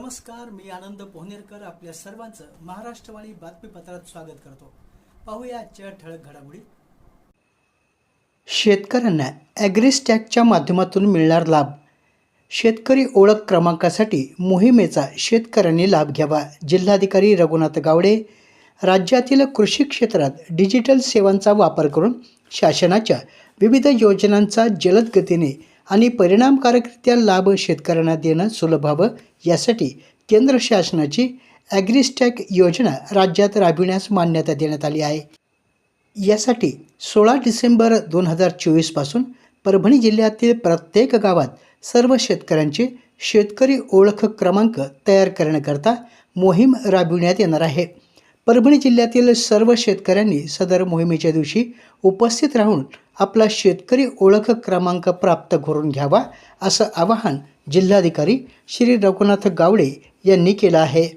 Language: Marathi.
नमस्कार मी आनंद पोहनेरकर आपल्या सर्वांचं महाराष्ट्रवाणी बातमीपत्रात स्वागत करतो. पाहूया आजच्या ठळक घडामोडी. शेतकऱ्यांना ॲग्रीस्टॅकच्या माध्यमातून मिळणार लाभ. शेतकरी ओळख क्रमांकासाठी मोहिमेचा शेतकऱ्यांनी लाभ घ्यावा. जिल्हाधिकारी रघुनाथ गावडे राज्यातील कृषी क्षेत्रात डिजिटल सेवांचा वापर करून शासनाच्या विविध योजनांचा जलद गतीने आणि परिणामकारकरित्या लाभ शेतकऱ्यांना देणं सुलभ व्हावं यासाठी केंद्र शासनाची ॲग्रिस्टॅक योजना राज्यात राबविण्यास मान्यता देण्यात आली आहे. यासाठी सोळा डिसेंबर दोन हजार चोवीसपासून परभणी जिल्ह्यातील प्रत्येक गावात सर्व शेतकऱ्यांचे शेतकरी ओळख क्रमांक तयार करण्याकरता मोहीम राबविण्यात येणार आहे. परभणी जिल्ह्यातील सर्व शेतकऱ्यांनी सदर मोहिमेच्या दिवशी उपस्थित राहून आपला शेतकरी ओळख क्रमांक प्राप्त करून घ्यावा असं आवाहन जिल्हाधिकारी श्री रघुनाथ गावडे यांनी केलं आहे.